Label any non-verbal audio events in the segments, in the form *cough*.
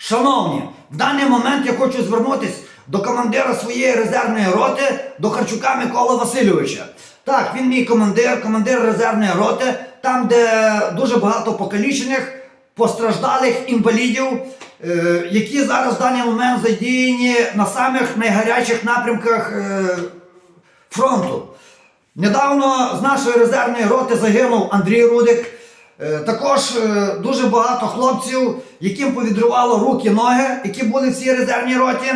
Шановні, в даний момент я хочу звернутися до командира своєї резервної роти, до Харчука Миколи Васильовича. Так, він мій командир, командир резервної роти, там, де дуже багато покалічених, постраждалих інвалідів, е, які зараз в даний момент задіяні на самих найгарячих напрямках е, фронту. Недавно з нашої резервної роти загинув Андрій Рудик. Е, Також е, дуже багато хлопців, яким повідривало руки, ноги, які були в цій резервній роті.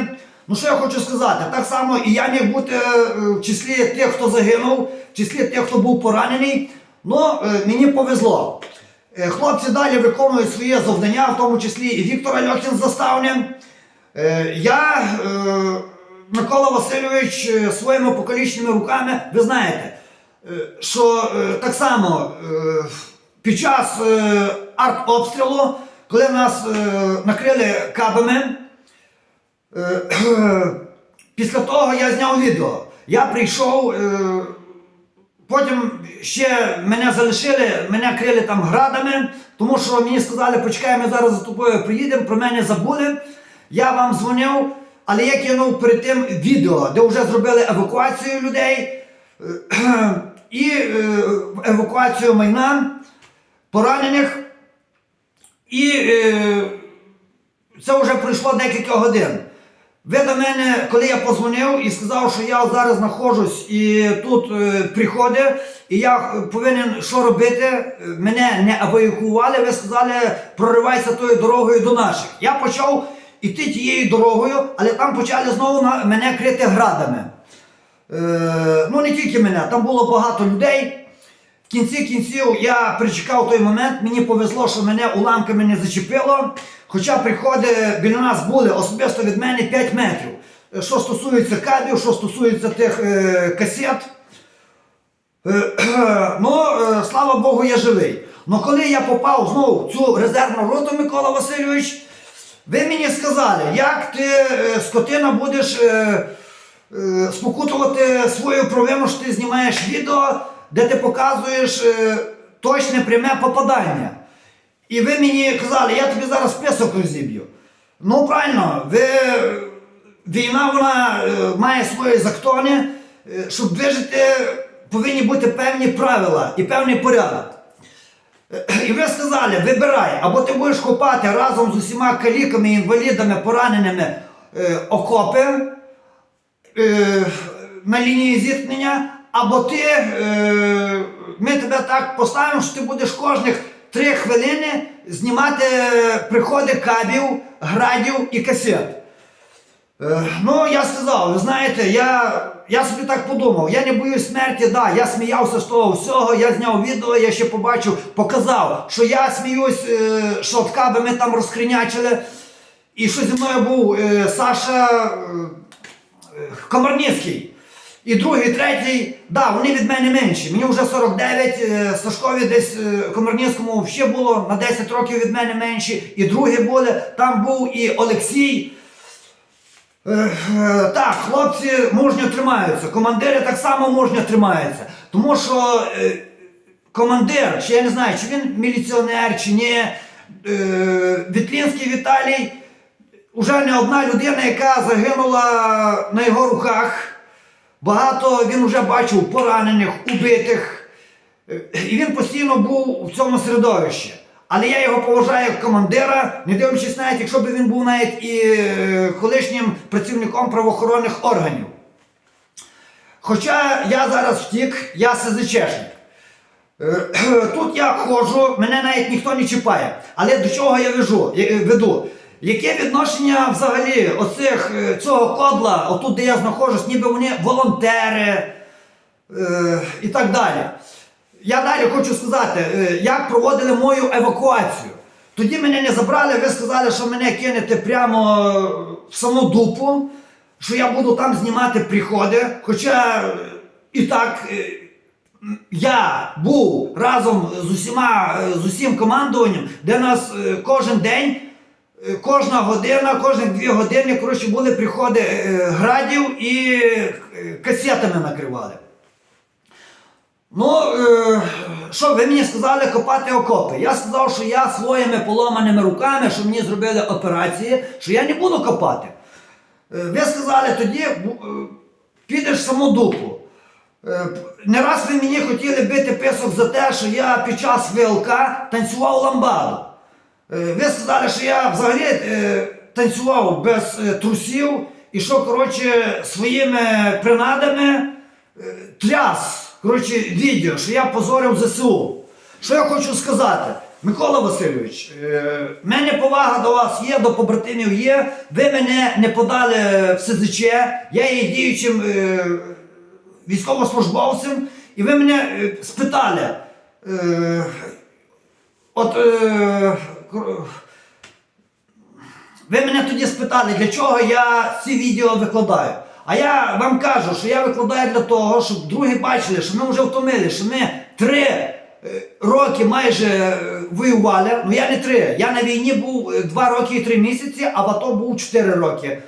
Ну що я хочу сказати? Так само і я міг бути е, в числі тих, хто загинув, в числі тих, хто був поранений. Ну, мені повезло. Хлопці далі виконують своє завдання, в тому числі і Віктор Альохін з заставним. Я, Микола Васильович, своїми покалічними руками, ви знаєте, що так само під час е, артобстрілу, коли нас е, накрили кабами, е, *clears throat* після того я зняв відео. Я прийшов. е, Потім ще мене залишили, мене крили там градами, тому що мені сказали, почекай, ми зараз за тобою приїдемо, про мене забули. Я вам дзвонив, але я кинув перед тим відео, де вже зробили евакуацію людей е, *clears throat* і е, евакуацію майна, поранених. І е, це вже пройшло декілька годин. Ви до мене, коли я позвонив і сказав, що я зараз знаходжусь і тут е, приходить, і я повинен що робити, мене не евакуювали, ви сказали, проривайся тою дорогою до наших. Я почав іти тією дорогою, але там почали знову мене крити градами. Е, ну не тільки мене, там було багато людей. Кінці кінців я причекав той момент, мені повезло, що мене уламками не зачепило. Хоча приходи біля нас були особисто від мене 5 метрів. Що стосується кабів, що стосується тих е, касет. Е, *clears throat* ну, е, слава Богу, я живий. Ну коли я попав знову в цю резервну роту, Микола Васильович, ви мені сказали, як ти, е, скотина, будеш е, е, спокутувати свою провину, що ти знімаєш відео, де ти показуєш е, точне пряме попадання. І ви мені казали, я тобі зараз список розіб'ю. Ну, правильно, ви, війна вона е, має свої закони, е, щоб вижити, повинні бути певні правила і певний порядок. Е, І ви сказали, вибирай, або ти будеш копати разом з усіма каліками, інвалідами, пораненими е, окопи е, на лінії зіткнення, або ти, е, ми тебе так поставимо, що ти будеш кожних три хвилини знімати приходи кабів, градів і касет. Е, Ну, я сказав, ви знаєте, я, я собі так подумав, я не боюсь смерті, да, я сміявся з того всього, я зняв відео, я ще побачив, показав, що я сміюсь, е, що от каби ми там розхрінячили, і що зі мною був е, Саша е, е, Комарницький. І другий, третій, да, вони від мене менші. Мені вже 49, е, Сашкові десь е, Комарницькому ще було на 10 років від мене менші. І другі були. Там був і Олексій. Е, Так, хлопці мужньо тримаються, командири так само мужньо тримаються. Тому що командир, чи я не знаю, чи він міліціонер, чи ні, Вітлінський Віталій, вже не одна людина, яка загинула на його руках. Багато він вже бачив поранених, убитих. Е, І він постійно був в цьому середовищі. Але я його поважаю як командира, не дивлячись навіть, якщо б він був навіть і е, колишнім працівником правоохоронних органів. Хоча я зараз втік, я СЗЧшник. Е, *clears throat* Тут я ходжу, мене навіть ніхто не чіпає. Але до чого я веду? Е? Яке відношення взагалі оцих, е, цього кодла, отут, де я знаходжусь, ніби вони волонтери е, і так далі. Я далі хочу сказати, е, як проводили мою евакуацію. Тоді мене не забрали, ви сказали, що мене кинете прямо в саму дупу, що я буду там знімати приходи. Хоча е, і так е, я був разом з усіма, е, з усім командуванням, де нас е, кожен день, е, кожна година, кожних дві години, коротше, були приходи е, градів і е, касетами накривали. Ну, е, що, ви мені сказали копати окопи. Я сказав, що я своїми поламаними руками, що мені зробили операції, що я не буду копати. Ви сказали тоді, підеш в саму дупу. Не раз ви мені хотіли бити писок за те, що я під час ВЛК танцював ламбаду. Е, Ви сказали, що я взагалі е, танцював без е, трусів і що, коротше, своїми принадами тряс коротше, відео, що я позорив ЗСУ. Що я хочу сказати? Микола Васильович, в мене повага до вас є, до побратимів є. Ви мене не подали в СЗЧ, я є діючим військовослужбовцем, і ви мене спитали. От ви мене тоді спитали, для чого я ці відео викладаю. А я вам кажу, що я викладаю для того, щоб другі бачили, що ми вже втомили, що ми три е, роки майже е, воювали. Ну я не три. Я на війні був е, два роки і три місяці, а в АТО був чотири роки.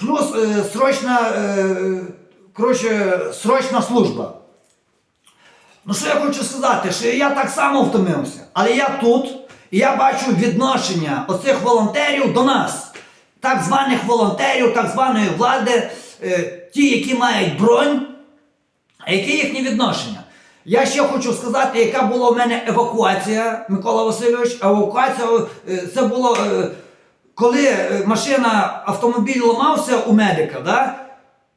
Плюс е, срочна, е, коротше, срочна служба. Ну що я хочу сказати, що я так само втомився, але я тут я бачу відношення оцих волонтерів до нас, так званих волонтерів, так званої влади, е, ті, які мають бронь, а яке їхнє відношення? Я ще хочу сказати, яка була у мене евакуація, Микола Васильович. Евакуація е, це було е, коли машина, автомобіль ламався у медика, да?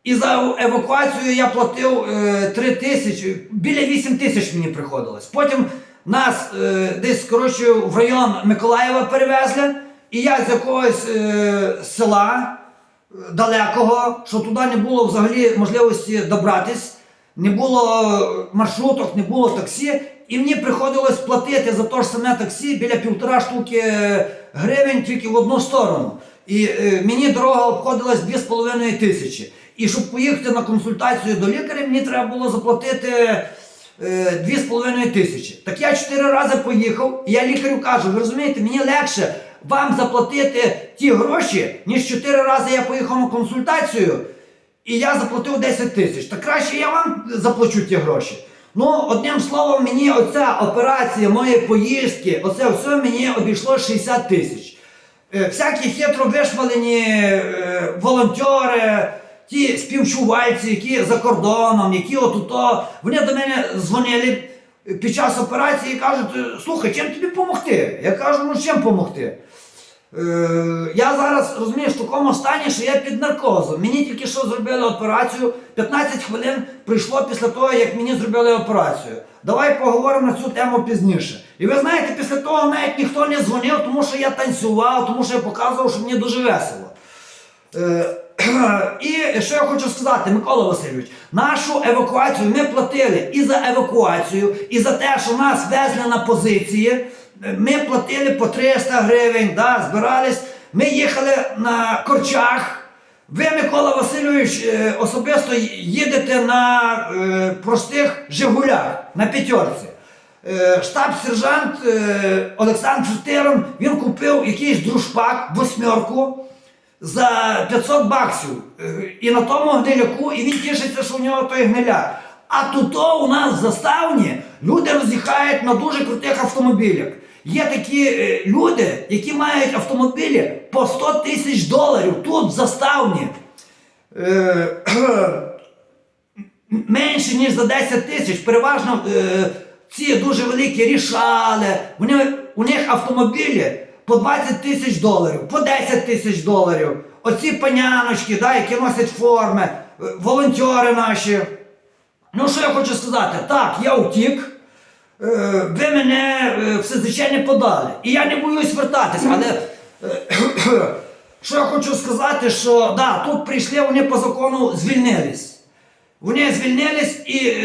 і за евакуацію я платив е, 3 тисячі, біля 8 тисяч мені приходилось. Потім нас е, десь коротше, в район Миколаєва перевезли, і я з якогось е, села е, далекого, що туди не було взагалі можливості добратись, не було маршруток, не було таксі, і мені приходилось платити за те ж саме таксі біля півтора штуки е, гривень тільки в одну сторону. І е, мені дорога обходилась 2,5 тисячі. І щоб поїхати на консультацію до лікаря, мені треба було заплатити 2,5 тисячі. Так я чотири рази поїхав, і я лікарю кажу, ви розумієте, мені легше вам заплатити ті гроші, ніж чотири рази я поїхав на консультацію, і я заплатив 10 тисяч. Так краще я вам заплачу ті гроші. Ну, одним словом, мені оця операція, мої поїздки, оце все мені обійшло 60 тисяч. Е, Всякі хитро вишвалені е, волонтери, ті співчувальці, які за кордоном, які отуто, вони до мене дзвонили під час операції і кажуть, «Е, слухай, чим тобі допомогти? Я кажу, ну чим допомогти? Е, я зараз розумієш в такому стані, що я під наркозом. Мені тільки що зробили операцію. 15 хвилин прийшло після того, як мені зробили операцію. Давай поговоримо на цю тему пізніше. І ви знаєте, після того навіть ніхто не дзвонив, тому що я танцював, тому що я показував, що мені дуже весело. І що я хочу сказати, Микола Васильович, нашу евакуацію ми платили і за евакуацію, і за те, що нас везли на позиції. Ми платили по 300 гривень, да, збирались. Ми їхали на корчах. Ви, Микола Васильович, е, особисто їдете на е, простих Жигулях, на п'ятерці. Е, Штаб-сержант Олександр Тирон, він купив якийсь дружпак, восьмерку за 500 баксів. І на тому гниляку, і він тішиться, що у нього той гниляк. А тут у нас заставні люди роз'їхають на дуже крутих автомобілях. Є такі е, люди, які мають автомобілі по 100 тисяч доларів тут заставні. Е, *clears throat* менше, ніж за 10 тисяч. Переважно е, ці дуже великі рішали. Вони, у них автомобілі по 20 тисяч доларів, по 10 тисяч доларів. Оці паняночки, да, які носять форми, е, волонтери наші. Ну, що я хочу сказати? Так, я втік. Е, ви мене е, в СЗЧ не подали. І я не боюсь вертатись, але *clears throat* що я хочу сказати, що да, тут прийшли, вони по закону звільнились. Вони звільнились і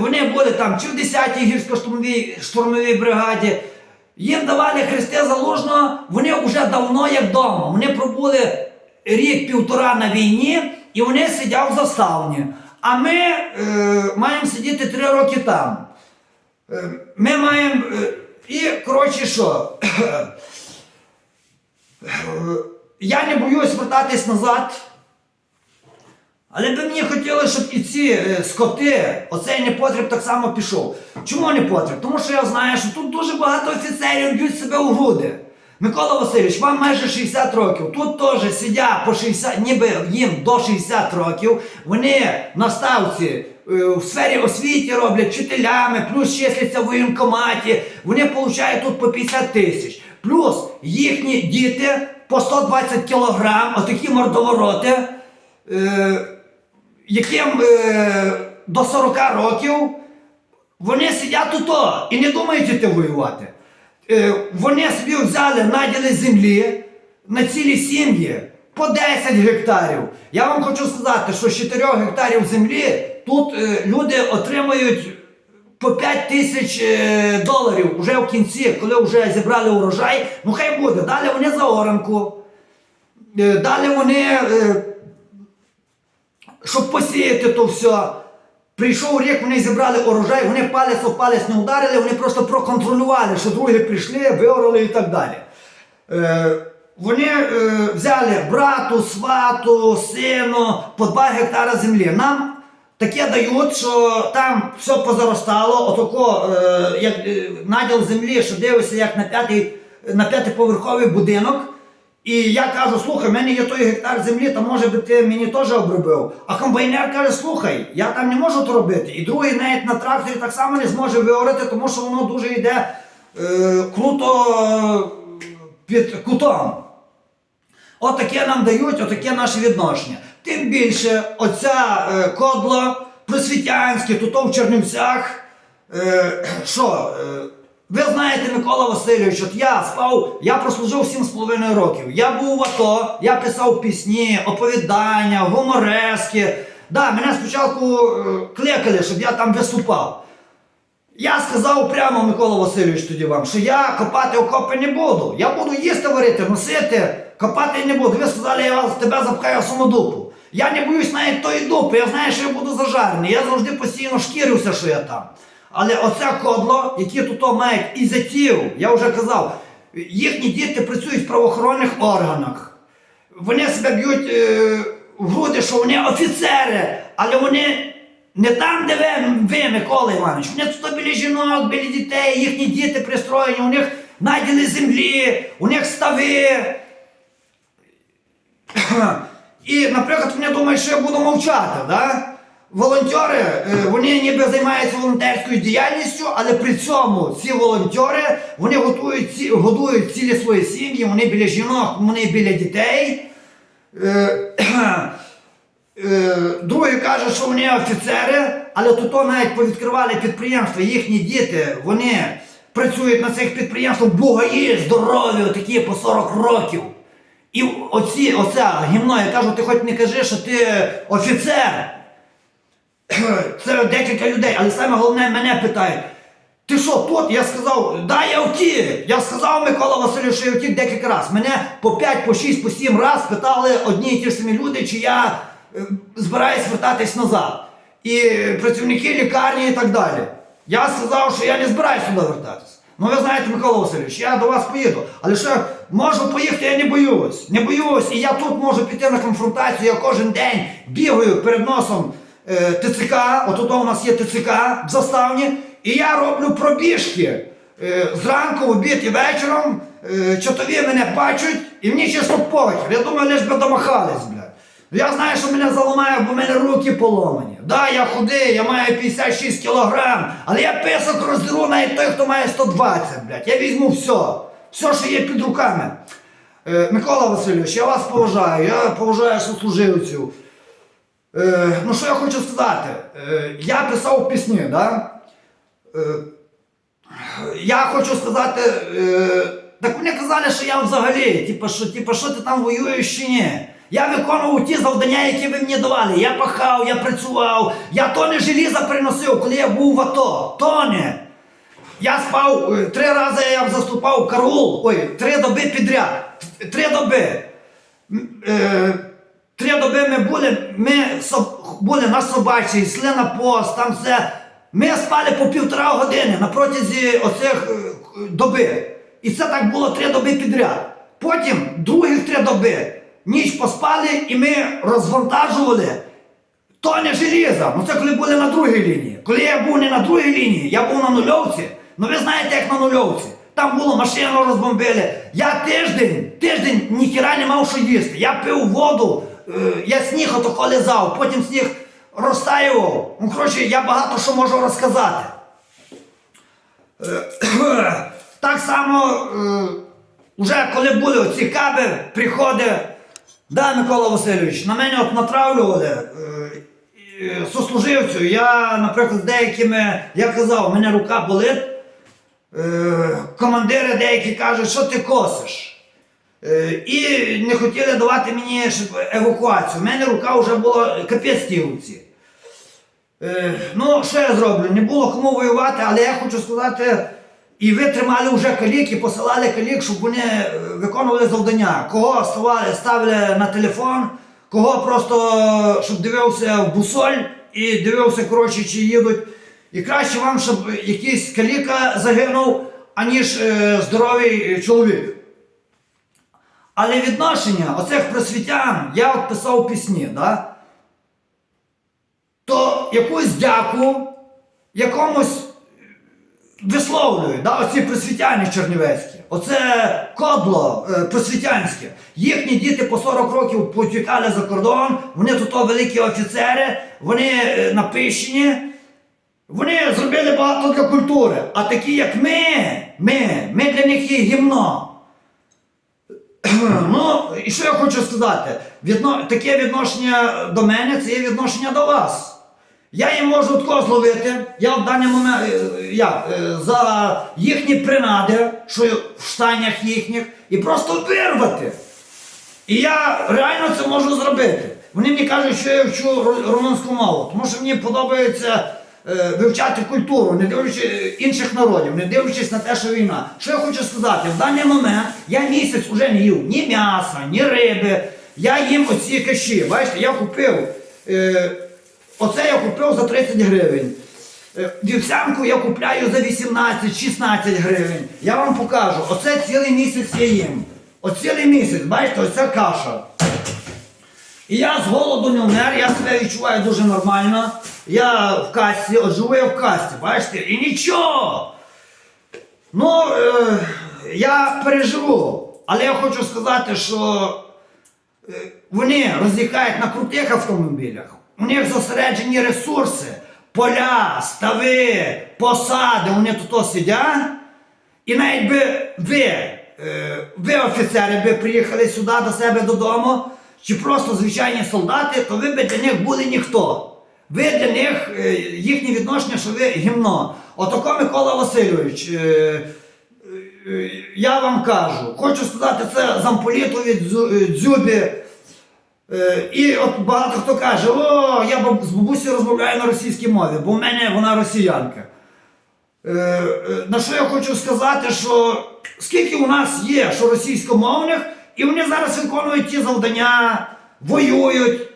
вони були там чи в 10-й гірсько-штурмовій штурмовій бригаді. Їм давали хрести залужного, вони вже давно як вдома. Вони пробули рік-півтора на війні і вони сидять в заставні. А ми е, маємо сидіти три роки там. Е, Ми маємо. е, І, коротше, що? *coughs* Я не боюсь вертатись назад. Але би мені хотілося, щоб і ці е, скоти, оцей непотріб так само пішов. Чому непотріб? Тому що я знаю, що тут дуже багато офіцерів б'ють себе у груди. Микола Васильович, вам майже 60 років. Тут теж сидять по 60, ніби їм до 60 років. Вони на ставці е, в сфері освіті роблять вчителями, плюс числяться в воєнкоматі. Вони получають тут по 50 тисяч. Плюс їхні діти по 120 кілограм, отакі мордовороти. Е, яким е, до 40 років вони сидять тут і не думають іти воювати. Е, вони собі взяли наділи землі на цілі сім'ї по 10 гектарів. Я вам хочу сказати, що з 4 гектарів землі тут е, люди отримують по 5 тисяч е, доларів вже в кінці, коли вже зібрали урожай. Ну хай буде. Далі вони за оранку. Е, Далі вони. е, щоб посіяти то все. Прийшов рік, вони зібрали урожай, вони палець об палець не ударили, вони просто проконтролювали, що другі прийшли, виорали і так далі. Е, вони е, взяли брату, свату, сину по 2 гектара землі. Нам таке дають, що там все позаростало, отако, е, як е, наділ землі, що дивишся, як на п'ятий на п'ятиповерховий будинок. І я кажу, слухай, в мене є той гектар землі, то може би ти мені теж обробив. А комбайнер каже, слухай, я там не можу то робити. І другий навіть на тракторі так само не зможе виорити, тому що воно дуже йде е, круто під кутом. Отаке нам дають, отаке наше відношення. Тим більше, оця е, кодло просвітянське, тут в Чернівцях. Е, *clears throat* що, е, ви знаєте, Микола Васильович, от я спав, я прослужив 7,5 років. Я був в АТО, я писав пісні, оповідання, гуморески. Да, мене спочатку е, кликали, щоб я там виступав. Я сказав прямо Микола Васильович тоді вам, що я копати окопи не буду. Я буду їсти варити, носити, копати не буду. Ви сказали, я вас тебе запхаю в самодупу. Я не боюсь навіть тої дупи, я знаю, що я буду зажарений. Я завжди постійно шкірився, що я там. Але оце кодло, які тут мають і затів, я вже казав, їхні діти працюють в правоохоронних органах. Вони себе б'ють е, в груди, що вони офіцери, але вони не там, де ви, ви Микола Іванович. Вони тут біля жінок, біля дітей, їхні діти пристроєні, у них наділи землі, у них стави. *clears throat* І, наприклад, вони думають, що я буду мовчати. Да? Волонтери, е, вони ніби займаються волонтерською діяльністю, але при цьому ці волонтери вони готують, годують цілі свої сім'ї, вони біля жінок, вони біля дітей. Е, Е, Другі кажуть, що вони офіцери, але тут навіть повідкривали підприємства, їхні діти, вони працюють на цих підприємствах, бугаї, здорові, такі по 40 років. І оці, оця гімно, я кажу, ти хоч не кажи, що ти офіцер. Це декілька людей, але саме головне мене питають. Ти що тут? Я сказав, да, я втік. Я сказав Микола Васильович, що я втік декілька разів. Мене по 5, по 6, по 7 разів питали одні і ті ж самі люди, чи я е, збираюсь вертатись назад. І працівники лікарні і так далі. Я сказав, що я не збираюсь сюди вертатись. Ну ви знаєте, Микола Васильович, я до вас поїду. Але що можу поїхати, я не боюсь. Не боюсь, і я тут можу піти на конфронтацію. Я кожен день бігаю перед носом е, ТЦК, отут у нас є ТЦК в заставні, і я роблю пробіжки. Е, зранку, в обід і вечором е, чотові мене бачать, і мені чесно похер. Я думаю, лиш би домахались, блядь. Я знаю, що мене заламає, бо в мене руки поломані. Да, я худий, я маю 56 кілограм, але я писок роздеру навіть той, хто має 120, блядь. Я візьму все. Все, що є під руками. Е, Микола Васильович, я вас поважаю, я поважаю сослуживців. Е, ну що я хочу сказати? Е, я писав пісні, да? Е, я хочу сказати, е, так вони казали, що я взагалі, типу, що, типу, що ти там воюєш чи ні. Я виконував ті завдання, які ви мені давали. Я пахав, я працював, я тони желіза приносив, коли я був в АТО. Тони. Я спав е, три рази я заступав в караул, ой, три доби підряд. Три доби. Е, три доби ми були, ми були на собачій, йшли на пост, там все. Ми спали по півтора години на протязі оцих е, доби. І це так було три доби підряд. Потім других три доби ніч поспали і ми розвантажували тоне желіза. Ну це коли були на другій лінії. Коли я був не на другій лінії, я був на нульовці. Ну ви знаєте, як на нульовці. Там було машину розбомбили. Я тиждень, тиждень ніхіра не мав що їсти. Я пив воду, я сніг отако лизав, потім сніг розтаював. Ну, коротше, я багато що можу розказати. Е, *clears throat* Так само, е, вже коли були оці каби, приходить, да, Микола Васильович, на мене от натравлювали е, сослуживцю. Я, наприклад, деякими, я казав, у мене рука болить. Командири деякі кажуть, що ти косиш. Е, і не хотіли давати мені евакуацію. У мене рука вже була капець тій. Е, ну, що я зроблю? Не було кому воювати, але я хочу сказати, і ви тримали вже калік і посилали калік, щоб вони е, виконували завдання. Кого ставили на телефон, кого просто щоб дивився в бусоль і дивився, коротше, чи їдуть. І краще вам, щоб якийсь каліка загинув, аніж здоровий чоловік. Але відношення оцих просвітян, я от писав пісні, да? то якусь дяку якомусь висловлюють, да? оці просвітяни чернівецькі, оце кодло е, просвітянське. Їхні діти по 40 років потікали за кордон, вони тут великі офіцери, вони е, напищені. Вони зробили багато для культури. А такі, як ми, ми, ми для них є гімно. Ну, і що я хочу сказати? Відно... Таке відношення до мене це є відношення до вас. Я їм можу тако зловити, я в даний момент е, як, е, за їхні принади, що в штанях їхніх, і просто вирвати. І я реально це можу зробити. Вони мені кажуть, що я вчу ру- румунську мову, тому що мені подобається е, вивчати культуру, не дивлячись е, інших народів, не дивлячись на те, що війна. Що я хочу сказати, в даний момент я місяць уже не їв ні м'яса, ні риби. Я їм оці каші. Бачите, я купив. Е, оце я купив за 30 гривень. Е, Вівсянку я купляю за 18-16 гривень. Я вам покажу. Оце цілий місяць я їм. От цілий місяць, бачите, оця каша. І я з голоду не вмер, я себе відчуваю дуже нормально. Я в касті, от живу я в касті, бачите, і нічого. Ну, е, я переживу. Але я хочу сказати, що е, вони роз'їхають на крутих автомобілях. У них зосереджені ресурси, поля, стави, посади, вони тут сидять. І навіть би ви, е, ви офіцери, би приїхали сюди до себе додому, чи просто звичайні солдати, то ви би для них були ніхто. Ви для них, е, їхнє відношення, що ви гімно. Отако Микола Васильович. е, е, я вам кажу, хочу сказати, це е, Дзюбі. І от багато хто каже, о, я з бабусею розмовляю на російській мові, бо в мене вона росіянка. На що я хочу сказати, що скільки у нас є, що російськомовних, і вони зараз виконують ті завдання, воюють.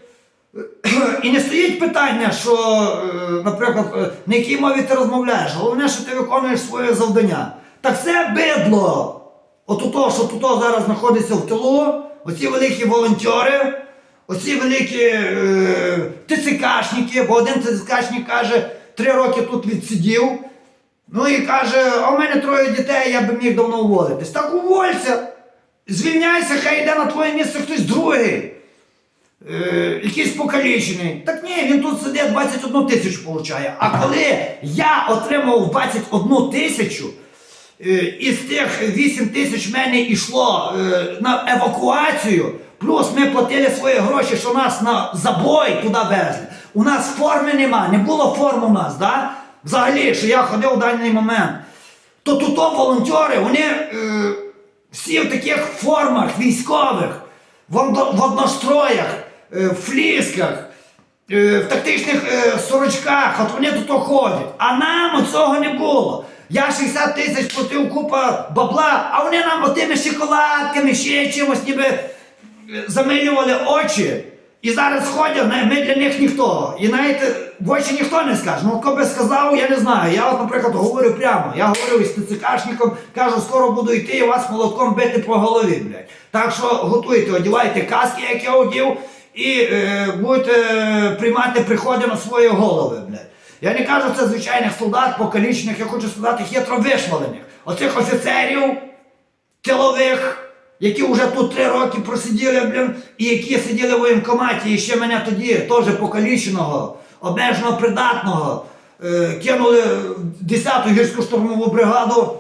*clears throat* І не стоїть питання, що, е, наприклад, е, на якій мові ти розмовляєш. Головне, що ти виконуєш своє завдання. Так це бидло. От того, що тут зараз знаходиться в тилу, оці великі волонтери, оці великі е, ТЦКшники, бо один ТЦКшник каже, три роки тут відсидів. Ну і каже, а у мене троє дітей, я би міг давно уволитись. Так уволься! Звільняйся, хай йде на твоє місце хтось другий. Е, якийсь покалічений. Так ні, він тут сидить 21 тисячу получає. А коли я отримав 21 тисячу, е, із тих 8 тисяч в мене йшло е, на евакуацію, плюс ми платили свої гроші, що нас на забой туди везли. У нас форми нема, не було форм у нас, да? взагалі, що я ходив в даний момент. То тут волонтери, вони е, всі в таких формах військових, в, одностроях, в флісках, е, в тактичних е, сорочках, от вони тут ходять. А нам цього не було. Я 60 тисяч платив купа бабла, а вони нам отими шоколадками, ще чимось ніби е, замилювали очі. І зараз ходять, ми для них ніхто. І навіть е, в очі ніхто не скаже. Ну, хто би сказав, я не знаю. Я, от, наприклад, говорю прямо. Я говорив із ТЦКшником, кажу, скоро буду йти і вас молотком бити по голові, блядь. Так що готуйте, одівайте каски, як я одів, і е, будете приймати приходи на свої голови, блядь. Я не кажу це звичайних солдат, покалічених, я хочу сказати хитро вишмалених. Оцих офіцерів тилових, які вже тут три роки просиділи, блін, і які сиділи в воєнкоматі, і ще мене тоді, теж покаліченого, обмежено придатного, е, кинули 10-ту гірську штурмову бригаду.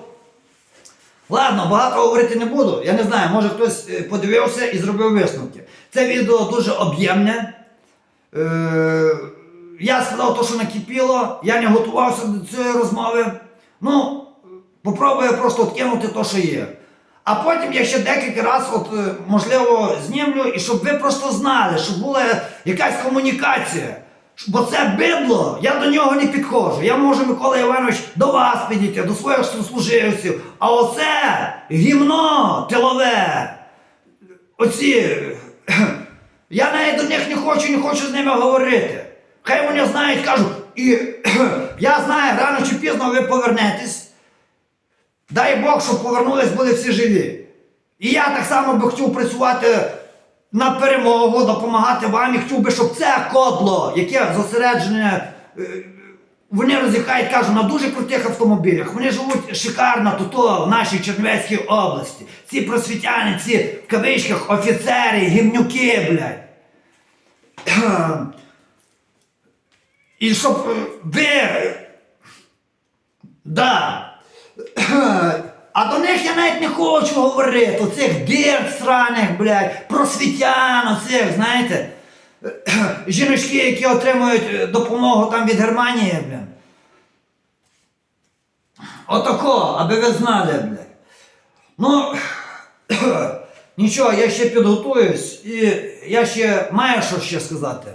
Ладно, багато говорити не буду. Я не знаю, може хтось е, подивився і зробив висновки. Це відео дуже об'ємне. Е, я сказав те, що накипіло, я не готувався до цієї розмови. Ну, попробую просто откинути те, що є. А потім я ще декілька разів, от, е, можливо, знімлю, і щоб ви просто знали, щоб була якась комунікація. Бо це бидло, я до нього не підходжу. Я можу, Микола Іванович, до вас підійти, до своїх сослуживців. А оце гімно тилове. Оці. Я навіть до них не хочу, не хочу з ними говорити. Хай вони знають, кажуть, і *clears throat* я знаю, рано чи пізно ви повернетесь. Дай Бог, щоб повернулись, були всі живі. І я так само би хотів працювати на перемогу, допомагати вам і хотів би, щоб це кодло, яке зосереджене, е, вони роз'їхають, кажу, на дуже крутих автомобілях. Вони живуть шикарно тут в нашій Чернівецькій області. Ці просвітяни, ці в кавичках офіцери, гімнюки, блядь. *clears throat* І щоб е, ви. Да. *clears throat* А до них я навіть не хочу говорити. Оцих дирк сраних, блядь, просвітян, оцих, знаєте. *clears throat* Жіночки, які отримують е, допомогу там від Германії, бля. Отако, аби ви знали, бля. Ну, *clears throat* нічого, я ще підготуюсь і я ще маю що ще сказати.